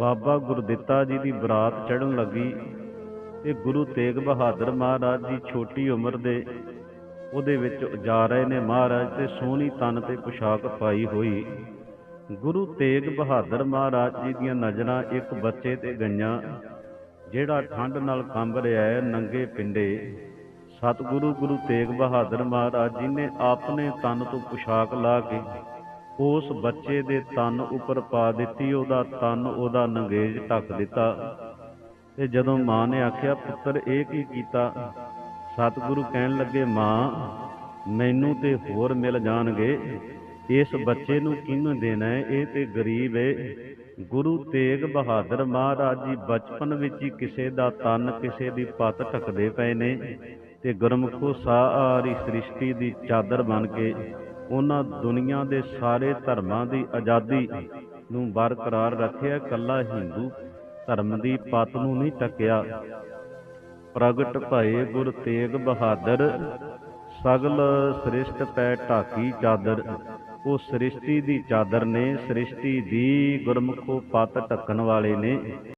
ਬਾਬਾ ਗੁਰਦਿੱਤਾ ਜੀ ਦੀ ਬਰਾਤ ਚੜਨ ਲੱਗੀ ਤੇ ਗੁਰੂ ਤੇਗ ਬਹਾਦਰ ਮਹਾਰਾਜ ਜੀ ਛੋਟੀ ਉਮਰ ਦੇ ਉਹਦੇ ਵਿੱਚ ਜਾ ਰਹੇ ਨੇ ਮਹਾਰਾਜ ਤੇ ਸੋਹਣੀ ਤਨ ਤੇ ਪੁਸ਼ਾਕ ਪਾਈ ਹੋਈ। ਗੁਰੂ ਤੇਗ ਬਹਾਦਰ ਮਹਾਰਾਜ ਜੀ ਦੀਆਂ ਨਜ਼ਰਾਂ ਇੱਕ ਬੱਚੇ ਤੇ ਗਈਆਂ, ਜਿਹੜਾ ਠੰਡ ਨਾਲ ਕੰਬ ਰਿਹਾ ਹੈ ਨੰਗੇ ਪਿੰਡੇ। ਸਤਿਗੁਰੂ ਗੁਰੂ ਤੇਗ ਬਹਾਦਰ ਮਹਾਰਾਜ ਜੀ ਨੇ ਆਪਣੇ ਤਨ ਤੋਂ ਪੁਸ਼ਾਕ ਲਾ ਕੇ ਉਸ ਬੱਚੇ ਦੇ ਤਨ ਉੱਪਰ ਪਾ ਦਿੱਤੀ, ਉਹਦਾ ਤਨ ਉਹਦਾ ਨੰਗੇਜ ਢੱਕ ਦਿੱਤਾ। ਤੇ ਜਦੋਂ ਮਾਂ ਨੇ ਆਖਿਆ, ਪੁੱਤਰ, ਇਹ ਕੀ ਕੀਤਾ? ਸਤਿਗੁਰੂ ਕਹਿਣ ਲੱਗੇ, ਮਾਂ, ਮੈਨੂੰ ਤੇ ਹੋਰ ਮਿਲ ਜਾਣਗੇ। ਇਸ ਬੱਚੇ ਨੂੰ ਕਿਹਨੂੰ ਦੇਣਾ ਹੈ? ਇਹ ਤੇ ਗਰੀਬ ਏ। ਗੁਰੂ ਤੇਗ ਬਹਾਦਰ ਮਹਾਰਾਜ ਜੀ ਬਚਪਨ ਵਿੱਚ ਹੀ ਕਿਸੇ ਦਾ ਤਨ ਕਿਸੇ ਦੀ ਪੱਤ ਢੱਕਦੇ ਪਏ ਨੇ ਤੇ ਗੁਰਮੁਖੋ ਸਾਰੀ ਸ੍ਰਿਸ਼ਟੀ ਦੀ ਚਾਦਰ ਬਣ ਕੇ ਉਹਨਾਂ ਦੁਨੀਆ ਦੇ ਸਾਰੇ ਧਰਮਾਂ ਦੀ ਆਜ਼ਾਦੀ ਨੂੰ ਬਰਕਰਾਰ ਰੱਖਿਆ ਕੱਲਾ ਹਿੰਦੂ ਧਰਮ ਦੀ ਪਤ ਨੂੰ ਨਹੀਂ ਟੱਕਿਆ। ਪ੍ਰਗਟ ਭਏ ਗੁਰ ਤੇਗ ਬਹਾਦਰ, ਸਗਲ ਸ੍ਰਿਸ਼ਟ ਪੈ ਢਾਕੀ ਚਾਦਰ। ਉਹ ਸ੍ਰਿਸ਼ਟੀ ਦੀ ਚਾਦਰ ਨੇ, ਸ੍ਰਿਸ਼ਟੀ ਦੀ ਗੁਰਮੁਖੋ ਪਤ ਢੱਕਣ ਵਾਲੇ ਨੇ।